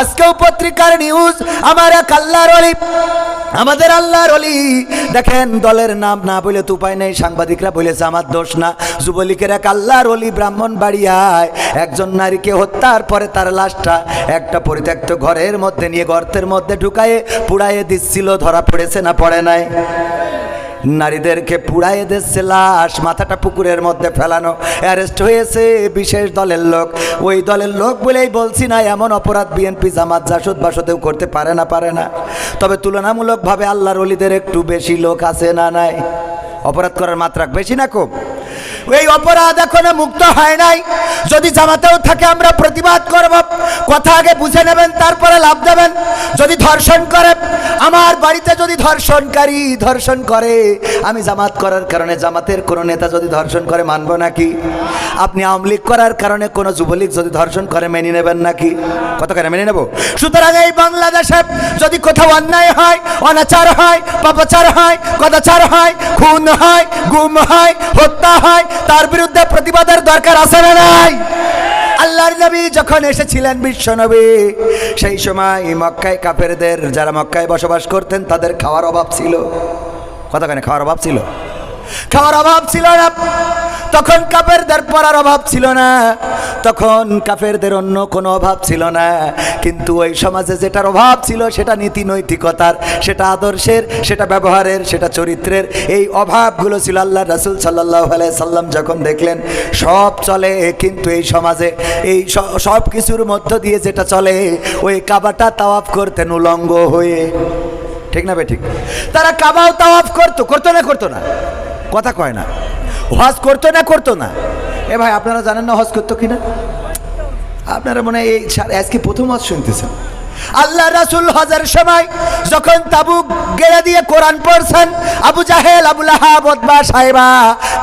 আজকেও পত্রিকার নিউজ আমার এক আল্লাহর অলি আমাদের আল্লাহর অলি দেখেন, দলের নাম না বলে তো উপায় নেই, সাংবাদিকরা বলেছে, আমার দোষ না। যুবলীগের এক আল্লাহর অলি ব্রাহ্মণ বাড়িয়ায় একজন নারীকে হত্যার পরে তার লাশটা একটা পরিত্যক্ত ঘরের মধ্যে নিয়ে গর্তের মধ্যে ঢুকায়ে পুড়াইয়ে দিচ্ছিল, ধরা পড়েছে না পড়ে নাই? নারীদেরকে পুড়ায় দিচ্ছে লাশ মাথাটা পুকুরের মধ্যে ফেলানো। অ্যারেস্ট হয়েছে বিশেষ দলের লোক। ওই দলের লোক বলেই বলছি না, এমন অপরাধ বিএনপি জামাত জাসদ বাসদেও করতে পারে না পারে না। তবে তুলনামূলকভাবে আল্লাহর অলিদের একটু বেশি লোক আছে না নাই? অপরাধ করার মাত্রা বেশি না কম এই অপরাধ এখনও মুক্ত হয় নাই। যদি জামাতেও থাকে, আমরা প্রতিবাদ করব। কথা আগে বুঝে নেবেন, তারপরে লাভ দেবেন। যদি ধর্ষণ করে, আমার বাড়িতে যদি ধর্ষণকারী ধর্ষণ করে, আমি জামাত করার কারণে, জামাতের কোনো নেতা যদি ধর্ষণ করে, মানব নাকি? আপনি আওয়ামী লীগ করার কারণে কোনো যুবলীগ যদি ধর্ষণ করে, মেনে নেবেন নাকি? কত করে মেনে নেব? সুতরাং এই বাংলাদেশে যদি কোথাও অন্যায় হয়, অনাচার হয়, পাপাচার হয় কদাচার হয়, খুন হয়, গুম হয়, হত্যা হয় তার বিরুদ্ধে প্রতিবাদের দরকার আছে না নাই? আল্লাহর নবী যখন এসেছিলেন বিশ্ব নবী সেই সময় মক্কায় কাপেরদের যারা মক্কায় বসবাস করতেন, তাদের খাওয়ার অভাব ছিল। কতখানে খাওয়ার অভাব ছিল? খাওয়ার অভাব ছিল না। তখন কাফেরদের পড়ার অভাব ছিল না। তখন কাফেরদের অন্য কোনো অভাব ছিল না। কিন্তু ওই সমাজে যেটার অভাব ছিল সেটা নীতি নৈতিকতার, সেটা আদর্শের, সেটা ব্যবহারের, সেটা চরিত্রের, এই অভাবগুলো ছিল আল্লাহ রাসুল সাল্লাহ সাল্লাম যখন দেখলেন, সব চলে। কিন্তু এই সমাজে এই সব কিছুর মধ্য দিয়ে যেটা চলে, ওই কাবাটা তাওয়াফ করতেন উলঙ্গ হয়ে। ঠিক না বে ঠিক? তারা কাবাও তাওয়াফ করতো করতো না করতো না। কথা কয় না। হজ করতো না করতো না? এ ভাই, আপনারা জানেন না হজ করতো কিনা? আপনারা মনে হয় এই আজকে প্রথম হজ শুনতেছেন। আল্লাহ রাসুল হজের সময় যখন তাবু গেড়ে দিয়ে কোরআন পড়ছেন, আবু জাহেল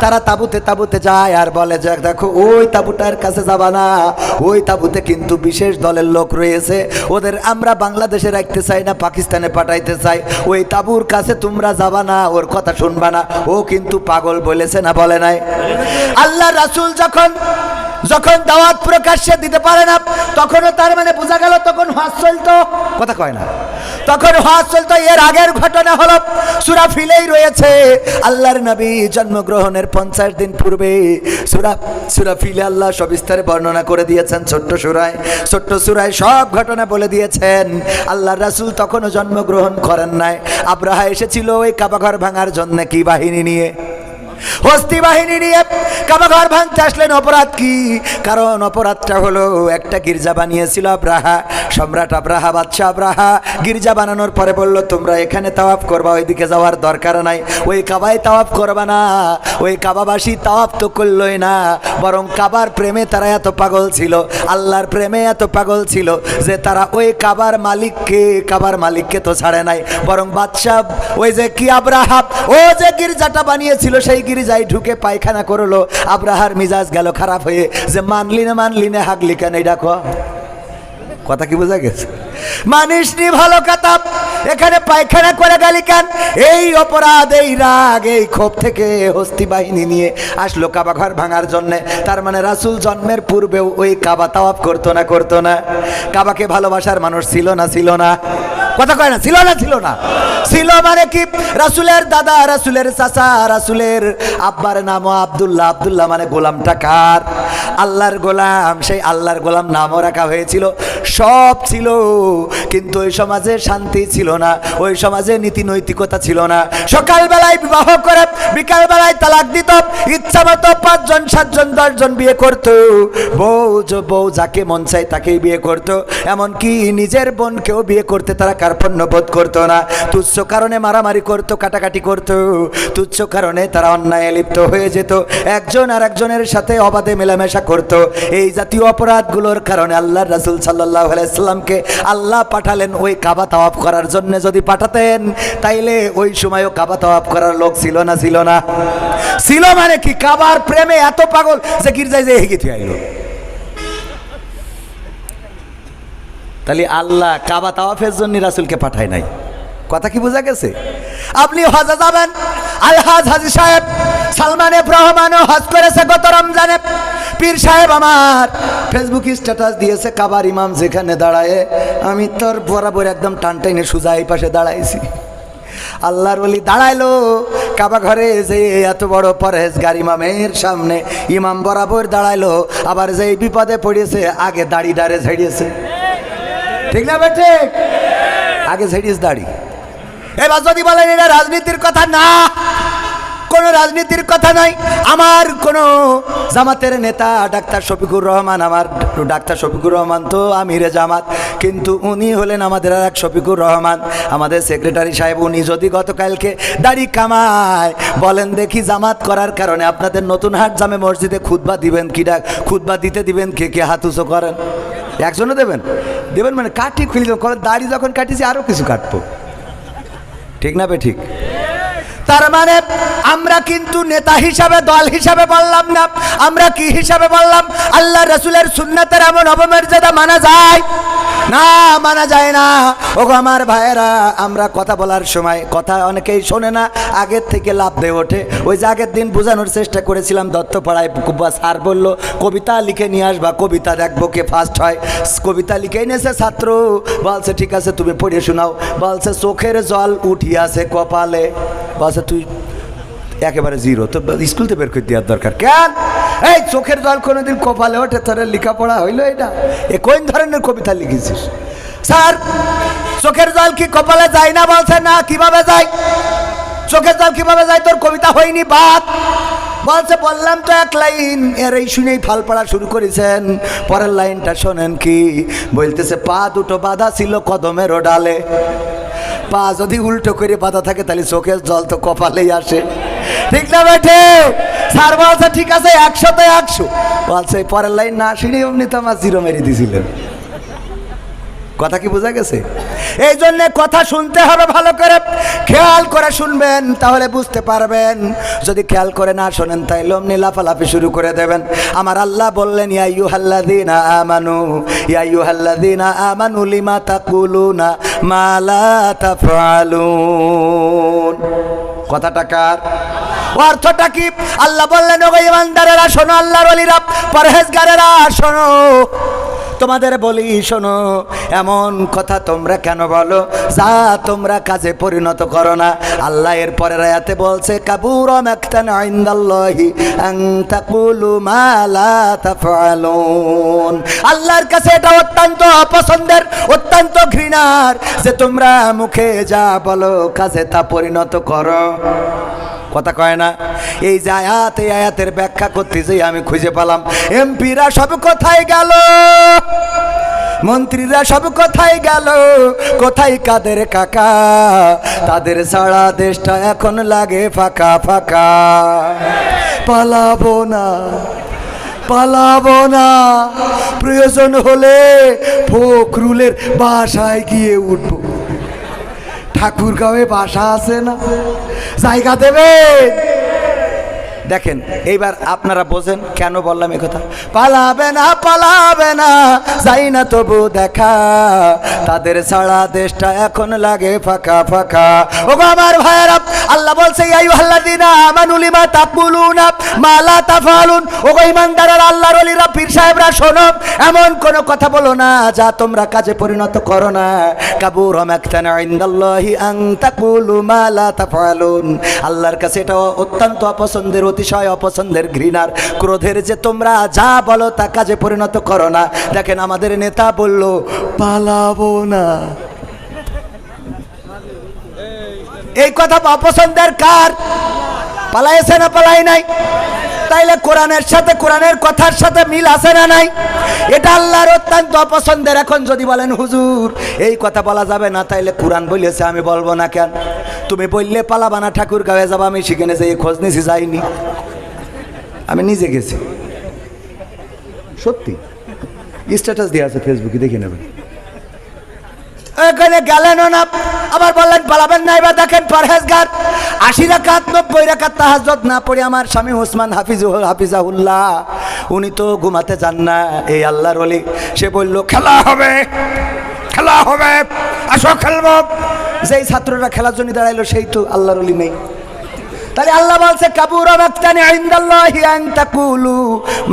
তারা তাবুতে তাবুতে যায় আর বলে যে, দেখো, ওই তাবুটার কাছে যাবা না। ওই তাবুতে কিন্তু বিশেষ দলের লোক রয়েছে। ওদের আমরা বাংলাদেশে রাখতে চাই না, পাকিস্তানে পাঠাইতে চাই। ওই তাবুর কাছে তোমরা যাবা না, ওর কথা শুনবা না। ও কিন্তু পাগল বলেছে না বলে নাই। আল্লাহ রাসুল যখন যখন দাওয়াত প্রকাশ্যে দিতে পারে না, তখনও তার মানে বোঝা গেল তখন হজ চলতো। কথা কয় না। তখন হজ চলতো। এর আগের ঘটনা হলো, সুরা ফিলেই রয়েছে। আল্লাহর নবী জন্মগ্রহণের পঞ্চাশ দিন পূর্বে সুরা সুরা ফিলে আল্লাহ সবিস্তারে বর্ণনা করে দিয়েছেন ছোট্ট সুরায়। ছোট্ট সুরায় সব ঘটনা বলে দিয়েছেন। আল্লাহ রাসুল তখনও জন্মগ্রহণ করেন নাই। আব্রাহা এসেছিল ওই কাবাঘর ভাঙার জন্য কি বাহিনী নিয়ে? হস্তি বাহিনী নিয়ে কাবাঘর ভাঙতে আসলেন অপরাধ কি? কারণ অপরাধটা হলো একটা গির্জা বানিয়েছিল আব্রাহা, সম্রাট আব্রাহা, বাদশাহ আব্রাহা। গির্জা বানানোর পরে বলল, তোমরা এখানে তাওয়াফ করবা, ওইদিকে যাওয়ার দরকার নাই। ওই কাবায় তাওয়াফ করবা না। ওই কাবাবাসী তাওয়াফ তো করলই না। বরং কাবার প্রেমে তারা এত পাগল ছিল, আল্লাহর প্রেমে এত পাগল ছিল যে তারা ওই কাবার মালিককে কাবার মালিককে তো ছাড়ে নাই। বরং বাদশাহ, ওই যে কি আব্রাহাব ও যে গির্জাটা বানিয়েছিল, সেই গির্জায় ঢুকে পায়খানা করল, আব্রাহার মিজাজ গেল খারাপ হয়ে, যে মানলি না মানলি না হাগলি কেন ডাকো কথা কি বোঝা গেছে? মানিস নি ভালো কাতাব এখানে পায়খানা করে গালি কেন? এই অপরাধ, এই রাগ, এই ক্ষোভ থেকে হস্তি বাহিনী নিয়ে আসলো কাবা ঘর ভাঙার জন্যে। তার মানে রাসুল জন্মের পূর্বেও ওই কাবা তাওয়াফ করতো না করতো না। কাবাকে ভালোবাসার মানুষ ছিল না ছিল না। কথা কয় না, ছিল না ছিল না। ছিল মানে কি? রাসুলের দাদা, রাসুলের চাচা, রাসুলের আব্বার নাম আবদুল্লাহ আবদুল্লাহ মানে গোলামটা কার? আল্লাহর গোলাম, সেই আল্লাহর গোলাম নামও রাখা হয়েছিল। সব ছিল, কিন্তু ওই সমাজে শান্তি ছিল না, ওই সমাজে নীতি নৈতিকতা ছিল না। সকালবেলায় বিবাহ করে, বিকালবেলায় তালাক দিত, ইচ্ছা মতো পাঁচজন, সাতজন, দশজন বিয়ে করত। বউ বউ যাকে মন চায় তাকেই বিয়ে করত। এমনকি নিজের বোনকেও বিয়ে করতে তারা কার্পণ্য বোধ করতো না। তুচ্ছ কারণে মারামারি করত, কাটাকাটি করত। তুচ্ছ কারণে তারা অন্যায় লিপ্ত হয়ে যেত। একজন আর একজনের সাথে অবাধে মেলামেশা করত। এই জাতীয় অপরাধগুলোর কারণে আল্লাহ রাসুল সাল্লাহ আলাইসাল্লামকে আল্লাহ পাঠালেন ওই কাবা তাওয়াফ করার জন্য। যদি পাঠাতেন, তাইলে ওই সময়ও কাবা তাওয়াফ করার লোক ছিল না ছিল না। ছিল মানে কি? কাবার প্রেমে এত পাগল যে গির্জায় যে হেগে থুয়ে তাহলে আল্লাহ কাবা তাওয়াফের জন্য রাসুলকে পাঠায় নাই। কথা কি বোঝা গেছে? আপনি হজে যাবেন। আলহাজ হাজি সাহেব, সালমান এফ রহমানও হজ করেছে গত রমজানে। পীর সাহেব আমার ফেসবুক স্ট্যাটাস দিয়েছে, কাবার ইমাম যেখানে দাঁড়ায়, আমি তোর বরাবর একদম টান টাইনে সোজা এই পাশে দাঁড়াইছি। আল্লাহর বলি দাঁড়াইলো। কাবা ঘরে যে এত বড় পরেশ গাড়ি মামের সামনে ইমাম বরাবর দাঁড়াইলো। আবার যে বিপদে পড়েছে, আগে দাড়ি দাঁড়ে ঝেড়িয়েছে ঠিক না বেঠে? আগে ঝেড়িয়েছে দাড়ি। এবার যদি বলেন এটা রাজনীতির কথা না কোনো রাজনীতির কথা নাই। আমার কোনো জামাতের নেতা ডাক্তার শফিকুর রহমান, আমার ডাক্তার শফিকুর রহমান তো আমিরে জামাত। কিন্তু উনি হলেন আমাদের আর এক শফিকুর রহমান। আমাদের সেক্রেটারি সাহেব, উনি যদি গতকালকে দাড়ি কামায়, বলেন দেখি জামাত করার কারণে আপনাদের নতুন হাট জামে মসজিদে খুতবা দিবেন কি ডাক, খুতবা দিতে দিবেন কে কে হাত উঁচু করেন? একজনও দেবেন? দেবেন মানে কাটি খুলি দেবেন দাড়ি যখন কাটিছি আরও কিছু কাটবো। ঠিক না বে ঠিক? তার মানে আমরা কিন্তু নেতা হিসাবে, দল হিসাবে বললাম না। আমরা কি হিসাবে বললাম? আল্লাহ রসুলের সুন্নাতের এমন অবমর্যাদা মানা যায়? না, মানা যায় না। ওগো আমার ভাইয়েরা, আমরা কথা বলার সময় কথা অনেকেই শোনে না, আগের থেকে লাভ দিয়ে ওঠে। ওই যে আগের দিন বোঝানোর চেষ্টা করেছিলাম, দত্তপাড়ায় স্যার বলল, কবিতা লিখে নিয়ে আসবা, কবিতা দেখব কে ফার্স্ট হয়। কবিতা লিখে এনেছে ছাত্র। বলছে, ঠিক আছে, তুমি পড়ে শোনাও। বলছে, চোখের জল উঠিয়াছে কপালে। বলছে তুই একেবারে জিরো তো স্কুল থেকে বের করে দেওয়ার দরকার। কেন? এই চোখের জল কোনোদিন কপালে ওঠে, তোরা লেখাপড়া হইল এটা? এ কোন ধরনের কবিতা লিখেছিস? স্যার, চোখের জল কি কপালে যায় না বলছে? না, কীভাবে যায়? চোখের জল কীভাবে যায়? তোর কবিতা হয়নি, বাদ। বলছে, বললাম তো এক লাইন। এর এই শুনেই ফাল পড়া শুরু করেছেন। পরের লাইনটা শোনেন কি? বলতেছে, পা দুটো বাধা ছিল কদমের ডালে। পা যদি উল্টো করে বাধা থাকে, তাহলে চোখের জল তো কপালেই আসে। ঠিক না বেঠে? স্যার বলছে, ঠিক আছে, একশোতে একশো। বলছে, পরের লাইন না শুনে অমনি তো আমার জিরো মেরে দিয়েছিলেন কথা কি বোঝা গেছে? এই জন্য কথা শুনতে হবে ভালো করে। খেয়াল করে শুনবেন, তাহলে বুঝতে পারবেন। যদি খেয়াল করে না শোনেন, তাই অমনি লাফালাফি শুরু করে দেবেন। আমার আল্লাহ বললেন ইয়াইয়ু হাল্লাদিনা আমানু ইয়াইয়ু হাল্লাদিনা আমানু, লিমা তাকুলুনা মালা তাফআলুন? কথাটা কার? অর্থটা কি? আল্লাহ বললেন, ওগো ইমানদারেরা, শোনো, আল্লাহর ওলিরা, পরহেজগারেরা, শোনো তোমাদের বলি, শোনো, এমন কথা তোমরা কেন বলো? যা তোমরা কাজে পরিণত করো না। আল্লাহ এর পরের আয়াতে বলছে, কাবুর আল্লাহর কাছে এটা অত্যন্ত অপছন্দের, অত্যন্ত ঘৃণার যে তোমরা মুখে যা বলো, কাজে তা পরিণত করো। কথা কয় না। এই যে আয়াত, এই আয়াতের ব্যাখ্যা করতে যেই আমি খুঁজে পেলাম। এমপিরা সব কোথায় গেল? মন্ত্রীরা সব কোথায় গেল? কোথায় কাদের কাকা? তাদের সারা দেশটা এখন লাগে ফাঁকা ফাঁকা। পালাবো না পালাবো না। প্রয়োজন হলে ফখরুলের বাসায় গিয়ে উঠবো। ঠাকুরগাঁওয়ে বাসা আছে না? জায়গা দেবে? দেখেন, এইবার আপনারা বোঝেন কেন বললাম এই কথা। পালাবে না পালাবে না, যাই না তবু দেখা। তাদের সারা দেশটা এখন লাগে ফাঁকা ফাঁকা। ও আমার ভাইয়েরা, আল্লাহ বলছে আল্লাদিনা আমানুলিমা তাকুলুনা মালা ও ইমানদারের পীর সাহেবরা, শোনো, এমন কোন কথা বলো না যা তোমরা কাজে পরিণত করো না। কাবুর মাকতানা ইনদাল্লাহি আন তাকুলু মা লা তাফালুন। আল্লাহর কাছে এটা অত্যন্ত অপছন্দের অতিশয় অপছন্দের ঘৃণার ক্রোধের যে তোমরা যা বলো তা কাজে পরিণত করো না। দেখেন আমাদের নেতা বলল, পালাবো না। এই কথা অপছন্দের কার? পালাইছে না পালাই নাই? তাইলে কোরআনের সাথে কোরআনের কথার সাথে মিল আছে না নাই? এটা আল্লাহর অত্যন্ত অপছন্দের। এখন যদি বলেন, হুজুর, এই কথা বলা যাবে না, তাইলে কোরআন বলেছে, আমি বলব না কেন? তুমি বললে পালাবানা ঠাকুর গায়ে যাব, আমি সেখানে যে খোঁজ নিছি, যাইনি। আমি নিজে গেছি। সত্যি। স্ট্যাটাস দিয়ে আছে ফেসবুকে দেখে নেবেন। এখানে গেলেন না। আবার বললেন পালাবেন না, এবার দেখেন পরহেজগার। আশি রাখাত নব্বই রাখাত তাহাজত না পড়ে আমার স্বামী ওসমান হাফিজ হাফিজাহুল্লাহ। উনি তো ঘুমাতে চান না। এই আল্লাহর অলি সে বলল, খেলা হবে খেলা হবে। আসো, খেলব। যেই ছাত্ররা খেলার জন্য দাঁড়াইলো, সেই তো আল্লাহর অলি নেই। তাহলে আল্লাহ বলছে, কাবুর মাক্তানি ইনদাল্লাহি আন তাকুলু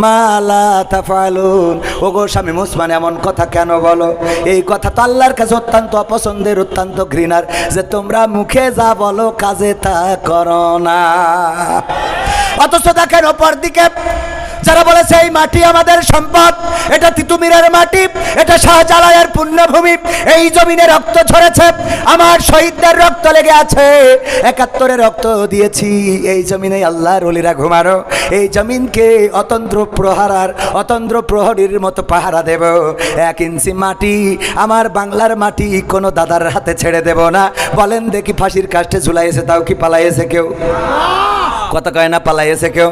মা লা তাফালুন ওগো স্বামী মুসমান এমন কথা কেন বলো? এই কথা তো আল্লাহর কাছে অত্যন্ত অপছন্দের, অত্যন্ত ঘৃণার যে তোমরা মুখে যা বলো, কাজে তা করো না। অথচ দেখেন ওপর দিকে যারা বলেছে, এই মাটি আমাদের সম্পদ। এটা তিতুমিরের মাটি, এটা শাহজালালের পুণ্যভূমি। এই জমিনে রক্ত ঝরেছে। আমার শহীদদের রক্ত লেগে আছে। একাত্তরে রক্ত দিয়েছি। এই জমিনে আল্লাহর অলিরা ঘুমারো। এই জমিনকে অতন্ত্র প্রহারার অতন্ত্র প্রহরীর মতো পাহারা দেব। এক ইঞ্চি মাটি আমার বাংলার মাটি কোনো দাদার হাতে ছেড়ে দেব না। বলেন দেখি ফাঁসির কাষ্টে ঝুলাইছে, তাও কি পালাইছে কেউ? কথা কয় না পালাইছে কেউ?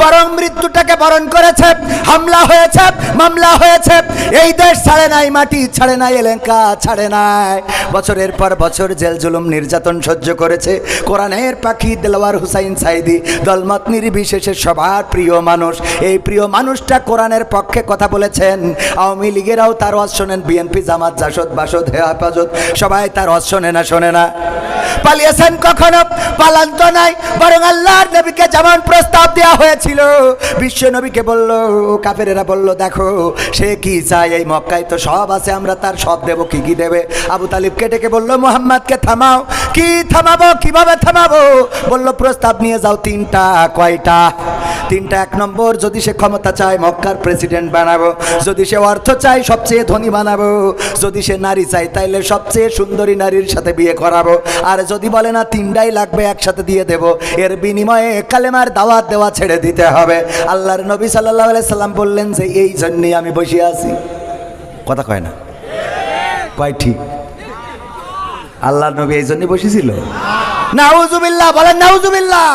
বরং মৃত্যুটাকে বরণ করেছে, হামলা হয়েছে, মামলা হয়েছে। এই দেশ ছাড়ে নাই, মাটি ছাড়ে নাই এলাকা ছাড়ে নাই। বছরের পর বছর জেল জুলুম নির্যাতন সহ্য করেছে। কোরআনের পাখি দেলোয়ার হুসাইন সাইদি, দলমত নির্বিশেষে সবার প্রিয় মানুষ। এই প্রিয় মানুষটা কোরআনের পক্ষে কথা বলেছেন। আওয়ামী লীগেরাও তার ওয়াজ শোনেন, বিএনপি জামাত, জাসদ, বাসদ হেফাজত, সবাই তার ওয়াজ শোনে না শোনে না। পালিয়েছেন কখনো? পালান তো নাই, বরং আল্লাহর নবীকে যেমন প্রস্তাব দেওয়া হয়েছিল, বিশ্ব নবীকে বলল কাফেরেরা বলল, দেখো, সে কি চায় এই মক্কায়? তো সব আছে, আমরা তার সব দেব, কি কি দেবে? আবু তালিবকে ডেকে বলল, মোহাম্মদকে থামাও। কি থামাবো? কীভাবে থামাবো? বলল, প্রস্তাব নিয়ে যাও তিনটা, কয়টা? তিনটা এক নম্বর, যদি সে ক্ষমতা চায় মক্কার প্রেসিডেন্ট বানাবো। যদি সে অর্থ চায় সবচেয়ে ধনী বানাবো। যদি সে নারী চায় তাইলে সবচেয়ে সুন্দরী নারীর সাথে বিয়ে করাবো। আর যদি বলে না, তিনটাই লাগবে, একসাথে দিয়ে দেব। এর বিনিময়ে কালেমার দাওয়াত দেওয়া ছেড়ে দিতে হবে। আল্লাহর নবী সাল্লাহ সাল্লাম বললেন যে, এই জন্যই আমি বসে আছি। কথা কয় না? কয় ঠিক? আল্লাহ নবী এই জন্যই বসেছিল? নাউজুবিল্লাহ বলেন নাউজুবিল্লাহ।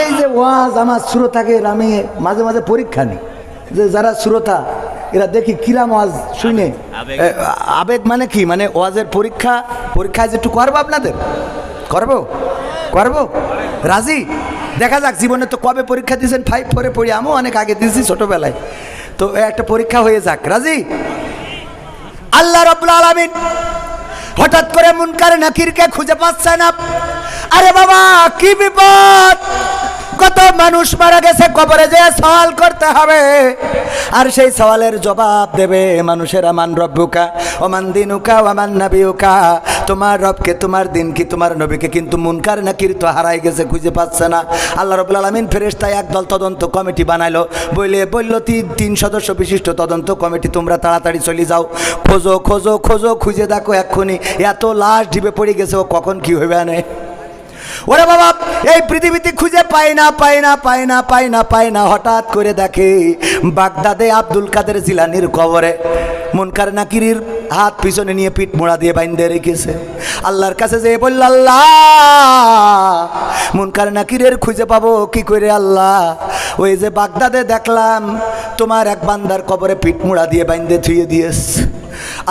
এই যে ওয়াজ আমার শ্রোতাকে আমি মাঝে মাঝে পরীক্ষা নিই। যে যারা শ্রোতা এরা দেখি কিরাম ওয়াজ শুনে। আবেগ। মানে কি? মানে ওয়াজের পরীক্ষা পরীক্ষায় যে একটু করব আপনাদের? করব? করব? রাজি? দেখা যাক জীবনে তো কবে পরীক্ষা দিয়েছেন? ফাইভ ফোরে পড়ি আমিও অনেক আগে দিয়েছি ছোটোবেলায়। তো একটা পরীক্ষা হয়ে যাক। রাজি? আল্লাহ রব্বুল আলামিন হঠাৎ করে মুনকার নাকিরকে খুঁজে পাচ্ছে না। আরে বাবা, কি বিপদ? কত মানুষ মারা গেছে, কবরে যে সওয়াল করতে হবে। আর সেই সওয়ালের জবাব দেবে মানুষের আমান রব্বুকা, ওমান দিনুকা, ওমান নাবিউকা তোমার রবকে, তোমার দিন কি তোমার নবীকে কিন্তু মুনকার নাকির তো হারাই গেছে, খুঁজে পাচ্ছে না। আল্লাহ রবুল আলমিন ফেরেস্তায় একদল তদন্ত কমিটি বানাইলো। বললে বলল, তিন তিন সদস্য বিশিষ্ট তদন্ত কমিটি, তোমরা তাড়াতাড়ি চলে যাও। খোঁজো খোঁজো খোঁজো, খুঁজে দেখো এক্ষুনি। এত লাশ ঢিবে পড়ে গেছে, ও কখন কী হইবে আনে? ওরে বাবা, এই পৃথিবীতে খুঁজে পাই না পাই না পাই না পাই না পাই না, হঠাৎ করে দেখে বাগদাদে আব্দুল কাদের জিলানির কবরে। মুনকার নাকিরির হাত পিছনে নিয়ে পিঠ মোড়া দিয়ে বাইন্দে রেখেছে। আল্লাহর কাছে যে বলল, আল্লাহ, মুনকার নাকিরের খুঁজে পাবো কি করে আল্লাহ? ওই যে বাগদাদে দেখলাম, তোমার এক বান্দার কবরে পিঠ মোড়া দিয়ে বাইন্দে থুয়ে দিয়েছে।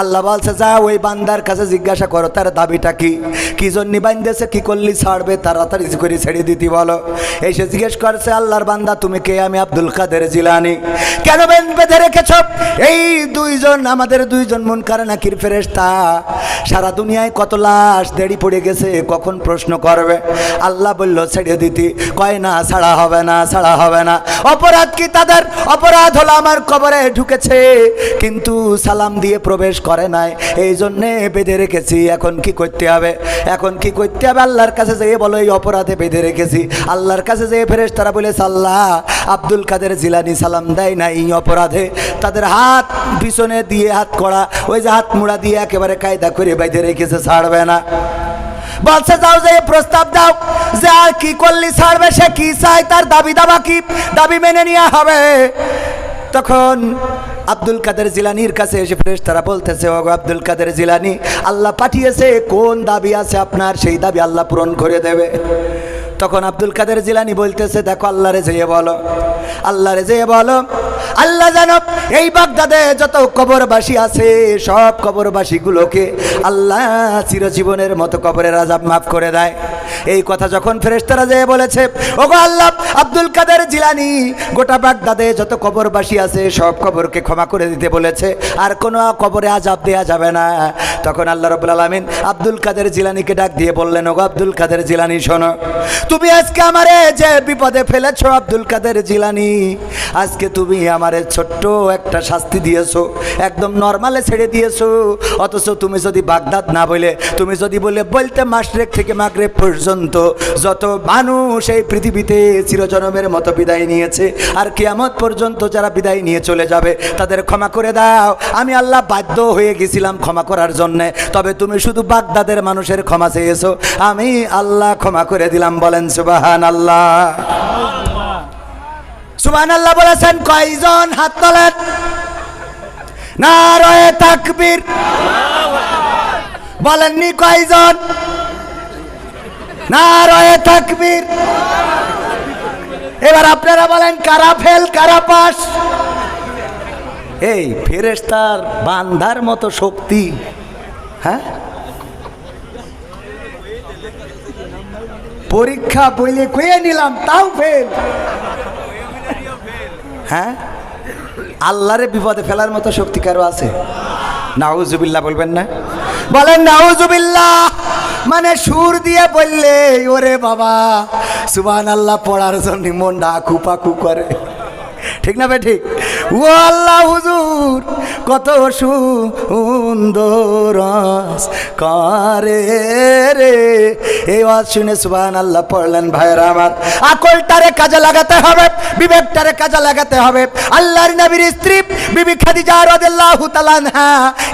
আল্লাহ বলছে যা ওই বান্দার কাছে জিজ্ঞাসা করো, তার দাবিটা কি? কি জন্য বান্ধেছে কি করলি, ছাড়বে, তাড়াতাড়ি করে ছেড়ে দিতি বলো। এসে জিজ্ঞেস করছে, আল্লাহর বান্দা, তুমি কে? আমি আব্দুল কাদের জিলানি। কেন বেঁধে রেখেছ? এই দুইজন, আমাদের দুইজন মন কারে নাকির ফেরেস্তা সারা দুনিয়ায় কত লাশ দেরি পড়ে গেছে, কখন প্রশ্ন করবে? আল্লাহ বলল, ছেড়ে দিতি। কয়, না, ছাড়া হবে না, ছাড়া হবে না। অপরাধ কি তাদের? অপরাধ হলো আমার কবরে ঢুকেছে। কিন্তু সালাম দিয়ে প্রবেশ করে নাই। এই জন্যে বেঁধে রেখেছি। এখন কি করতে হবে? এখন কি করতে হবে? আল্লাহর কাছে যেয়ে বলো, এই অপরাধে বেঁধে রেখেছি। আল্লাহর কাছে যেয়ে ফেরেস তারা বলে, সাল্লাহ, আব্দুল কাদের জিলানি সালাম দেয় না এই অপরাধে? তাদের হাত পিছনে দিয়ে হাত করা, ওই যে হাত মুড়া দিয়ে একেবারে কায়দা করে বেঁধে রেখেছে, ছাড়বে না। বলছে, যাও যে, প্রস্তাব দাও যে আর কি করলি ছাড়বে, সে কি চায়? তার দাবি দাবা কি? দাবি মেনে নেওয়া হবে। তখন আব্দুল কাদের জিলানির কাছে এসে ফ্রেশ তারা বলতেছে ও আব্দুল কাদের জিলানি, আল্লাহ পাঠিয়েছে, কোন দাবি আছে আপনার? সেই দাবি আল্লাহ পূরণ করে দেবে। তখন আব্দুল কাদের জিলানি বলতেছে, দেখো আল্লাহ রে যেয়ে বলো। আল্লাহরে যেয়ে বলো, আল্লাহ জানো, এই বাগদাদে যত কবরবাসী আছে, সব কবরবাসীগুলোকে আল্লাহ চিরজীবনের মতো কবরের আজাব মাফ করে দেয়। এই কথা যখন ফেরেশতারা যেয়ে বলেছে, ওগো আল্লাহ, আব্দুল কাদের জিলানি গোটা বাগদাদে যত কবরবাসী আছে, সব কবরকে ক্ষমা করে দিতে বলেছে, আর কোনো কবরে আজাব দেয়া যাবে না। তখন আল্লাহ রবুল আলমিন আব্দুল কাদের জিলানিকে ডাক দিয়ে বললেন, ওগো আব্দুল কাদের জিলানি, শোনো তুমি আজকে আমারে যে বিপদে ফেলেছো আব্দুল কাদের জিলানি, আজকে তুমি আমারে ছোট্ট একটা শাস্তি দিয়েছ, একদম নর্মালে ছেড়ে দিয়েছ। অথচ তুমি যদি বাগদাদ না বলে, তুমি যদি বলে বলতে মাসরেক থেকে মাগরেব পর্যন্ত, যত মানুষ এই পৃথিবীতে চিরজনমের মতো বিদায় নিয়েছে, আর কিয়ামত পর্যন্ত যারা বিদায় নিয়ে চলে যাবে, তাদের ক্ষমা করে দাও। আমি আল্লাহ বাধ্য হয়ে গেছিলাম ক্ষমা করার জন্যে, তবে তুমি শুধু বাগদাদের মানুষের ক্ষমা চেয়েছো। আমি আল্লাহ ক্ষমা করে দিলাম, বলেন সুবাহান আল্লাহ সুবাহান আল্লাহ বলেছেন, কয়জন হাত তোলেন? না রয়ে তাকবীর। বলেননি কয়জন? না রয়ে তাকবীর। এবার আপনারা বলেন, কারা ফেল, কারা পাস? এই ফেরেস্তার বান্ধার মতো শক্তি হ্যাঁ? পরীক্ষা বইলে কয়ে নিলাম, তাও ফেল হ্যাঁ? আল্লাহরে বিপদে ফেলার মতো শক্তি কারও আছে? নাউজুবিল্লাহ বলবেন না? বলেন, নাউজুবিল্লাহ। মানে সুর দিয়ে বললে, ওরে বাবা সুবান আল্লাহ পড়ার জন্য মন ডাকু পাকু করে। ঠিক না বে ঠিক? ও আল্লাহ, হুজুর। কত সুন্দর করে রে। এই ওয়াজ শুনে সুবান আল্লাহ পড়লেন ভাইরা আমার। আকলটারে কাজে লাগাতে হবে, বিবেকটারে কাজে লাগাতে হবে। আল্লাহর নবীর স্ত্রী বিবি খাদিজা রাদিয়াল্লাহু আনহা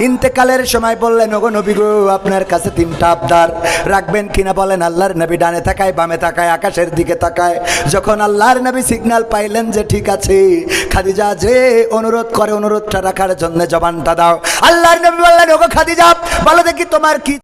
ইন্তেকালের সময় বললেন, ওগো নবী গো, আপনার কাছে তিনটা আবদার। রাখবেন কিনা বলেন, আল্লাহর নবী ডানে তাকায়, বামে তাকায়, আকাশের দিকে তাকায়। যখন আল্লাহর নবী সিগন্যাল পাইলেন যে ঠিক আছে, খাদিজা যে অনুরোধ করে, অনুরোধটা রাখার জন্য জবানটা দাও। আল্লাহর নবী বললেন ওগো খাদিজা বলো দেখি তোমার কি